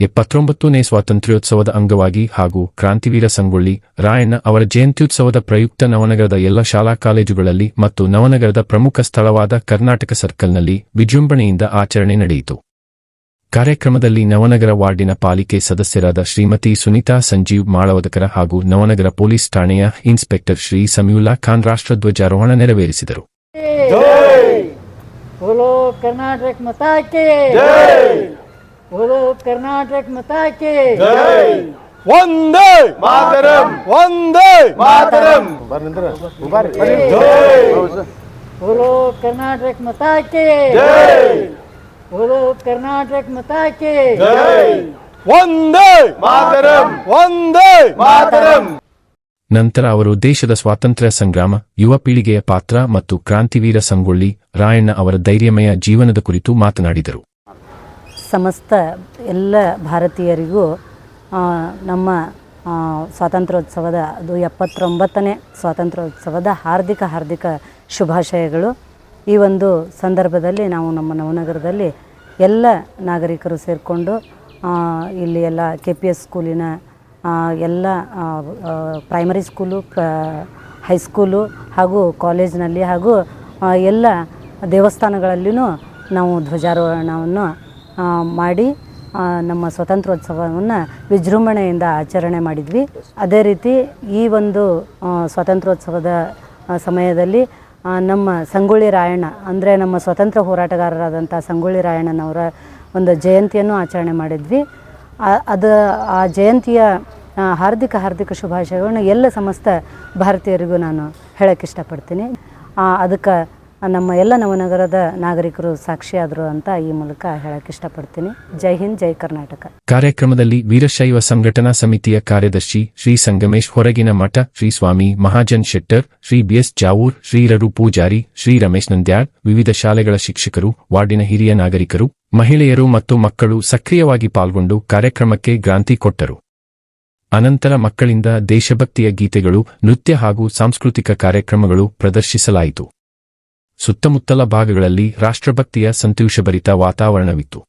ಎಪ್ಪತ್ತೊಂಬತ್ತನೇ ಸ್ವಾತಂತ್ರ್ಯೋತ್ಸವದ ಅಂಗವಾಗಿ ಹಾಗೂ ಕ್ರಾಂತಿವೀರ ಸಂಗೊಳ್ಳಿ, ರಾಯಣ್ಣ ಅವರ ಜಯಂತ್ಯುತ್ಸವದ ಪ್ರಯುಕ್ತ ನವನಗರದ ಎಲ್ಲ ಶಾಲಾ ಕಾಲೇಜುಗಳಲ್ಲಿ ಮತ್ತು ನವನಗರದ ಪ್ರಮುಖ ಸ್ಥಳವಾದ ಕರ್ನಾಟಕ ಸರ್ಕಲ್ನಲ್ಲಿ ವಿಜೃಂಭಣೆಯಿಂದ ಆಚರಣೆ ನಡೆಯಿತು. ಕಾರ್ಯಕ್ರಮದಲ್ಲಿ ನವನಗರ ವಾರ್ಡಿನ ಪಾಲಿಕೆ ಸದಸ್ಯರಾದ ಶ್ರೀಮತಿ ಸುನೀತಾ ಸಂಜೀವ್ ಮಾಳವದಕರ ಹಾಗೂ ನವನಗರ ಪೊಲೀಸ್ ಠಾಣೆಯ ಇನ್ಸ್ಪೆಕ್ಟರ್ ಶ್ರೀ ಸಮೀವುಲ್ಲಾ ಖಾನ್ ರಾಷ್ಟ್ರಧ್ವಜಾರೋಹಣ ನೆರವೇರಿಸಿದರು. ಕರ್ನಾಟಕ बोलो कर्नाटक माता के ಒಂದೇ ಮಾತರಂ ಒಂದೇ ಮಾತರಂ बोलो कर्नाटक माता के बोलो कर्नाटक माता के ಒಂದೇ ಮಾತರಂ ಒಂದೇ ಮಾತರಂ ನಂತರ ಅವರು ದೇಶದ ಸ್ವಾತಂತ್ರ್ಯ ಸಂಗ್ರಾಮ ಯುವ ಪೀಳಿಗೆಯ ಪಾತ್ರ ಮತ್ತು ಕ್ರಾಂತಿವೀರ ಸಂಗೊಳ್ಳಿ ರಾಯಣ್ಣ ಅವರ ಧೈರ್ಯಮಯ ಜೀವನದ ಕುರಿತು ಮಾತನಾಡಿದರು ಸಮಸ್ತ ಎಲ್ಲ ಭಾರತೀಯರಿಗೂ ನಮ್ಮ ಸ್ವಾತಂತ್ರ್ಯೋತ್ಸವದ ಅದು ಎಪ್ಪತ್ತೊಂಬತ್ತನೇ ಸ್ವಾತಂತ್ರ್ಯೋತ್ಸವದ ಹಾರ್ದಿಕ ಹಾರ್ದಿಕ ಶುಭಾಶಯಗಳು. ಈ ಒಂದು ಸಂದರ್ಭದಲ್ಲಿ ನಾವು ನಮ್ಮ ನವನಗರದಲ್ಲಿ ಎಲ್ಲ ನಾಗರಿಕರು ಸೇರಿಕೊಂಡು ಇಲ್ಲಿ ಎಲ್ಲ ಕೆ ಪಿ ಎಸ್ ಸ್ಕೂಲಿನ ಎಲ್ಲ ಪ್ರೈಮರಿ ಸ್ಕೂಲು ಹೈಸ್ಕೂಲು ಹಾಗೂ ಕಾಲೇಜಿನಲ್ಲಿ ಹಾಗೂ ಎಲ್ಲ ದೇವಸ್ಥಾನಗಳಲ್ಲಿಯೂ ನಾವು ಧ್ವಜಾರೋಹಣವನ್ನು ಮಾಡಿ ನಮ್ಮ ಸ್ವಾತಂತ್ರ್ಯೋತ್ಸವವನ್ನು ವಿಜೃಂಭಣೆಯಿಂದ ಆಚರಣೆ ಮಾಡಿದ್ವಿ. ಅದೇ ರೀತಿ ಈ ಒಂದು ಸ್ವಾತಂತ್ರ್ಯೋತ್ಸವದ ಸಮಯದಲ್ಲಿ ನಮ್ಮ ಸಂಗೊಳ್ಳಿ ರಾಯಣ್ಣ, ಅಂದರೆ ನಮ್ಮ ಸ್ವತಂತ್ರ ಹೋರಾಟಗಾರರಾದಂಥ ಸಂಗೊಳ್ಳಿ ರಾಯಣ್ಣನವರ ಒಂದು ಜಯಂತಿಯನ್ನು ಆಚರಣೆ ಮಾಡಿದ್ವಿ. ಅದು, ಆ ಜಯಂತಿಯ ಹಾರ್ದಿಕ ಹಾರ್ದಿಕ ಶುಭಾಶಯಗಳನ್ನು ಎಲ್ಲ ಸಮಸ್ತ ಭಾರತೀಯರಿಗೂ ನಾನು ಹೇಳಕ್ಕೆ ಇಷ್ಟಪಡ್ತೀನಿ. ಅದಕ್ಕೆ ನಮ್ಮ ಎಲ್ಲ ನವನಗರದ ನಾಗರಿಕರು ಸಾಕ್ಷಿಯಾದರು ಅಂತ ಈ ಮೂಲಕ ಹೇಳಕ್ಕೆ ಇಷ್ಟಪಡ್ತೀನಿ. ಜೈ ಹಿಂದ್, ಜೈ ಕರ್ನಾಟಕ. ಕಾರ್ಯಕ್ರಮದಲ್ಲಿ ವೀರಶೈವ ಸಂಘಟನಾ ಸಮಿತಿಯ ಕಾರ್ಯದರ್ಶಿ ಶ್ರೀ ಸಂಗಮೇಶ್ ಹೊರಗಿನ ಮಠ, ಶ್ರೀ ಸ್ವಾಮಿ ಮಹಾಜನ್ ಶೆಟ್ಟರ್, ಶ್ರೀ ಬಿಎಸ್ ಜಾವೂರ್, ಶ್ರೀ ರರು ಪೂಜಾರಿ, ಶ್ರೀ ರಮೇಶ್ ನಂದ್ಯಾಳ್, ವಿವಿಧ ಶಾಲೆಗಳ ಶಿಕ್ಷಕರು, ವಾರ್ಡಿನ ಹಿರಿಯ ನಾಗರಿಕರು, ಮಹಿಳೆಯರು ಮತ್ತು ಮಕ್ಕಳು ಸಕ್ರಿಯವಾಗಿ ಪಾಲ್ಗೊಂಡು ಕಾರ್ಯಕ್ರಮಕ್ಕೆ ಗ್ರಾಂತಿ ಕೊಟ್ಟರು. ಅನಂತರ ಮಕ್ಕಳಿಂದ ದೇಶಭಕ್ತಿಯ ಗೀತೆಗಳು, ನೃತ್ಯ ಹಾಗೂ ಸಾಂಸ್ಕೃತಿಕ ಕಾರ್ಯಕ್ರಮಗಳು ಪ್ರದರ್ಶಿಸಲಾಯಿತು. ಸುತ್ತಮುತ್ತಲ ಭಾಗಗಳಲ್ಲಿ ರಾಷ್ಟ್ರಭಕ್ತಿಯ ಸಂತೋಷಭರಿತ ವಾತಾವರಣವಿತ್ತು.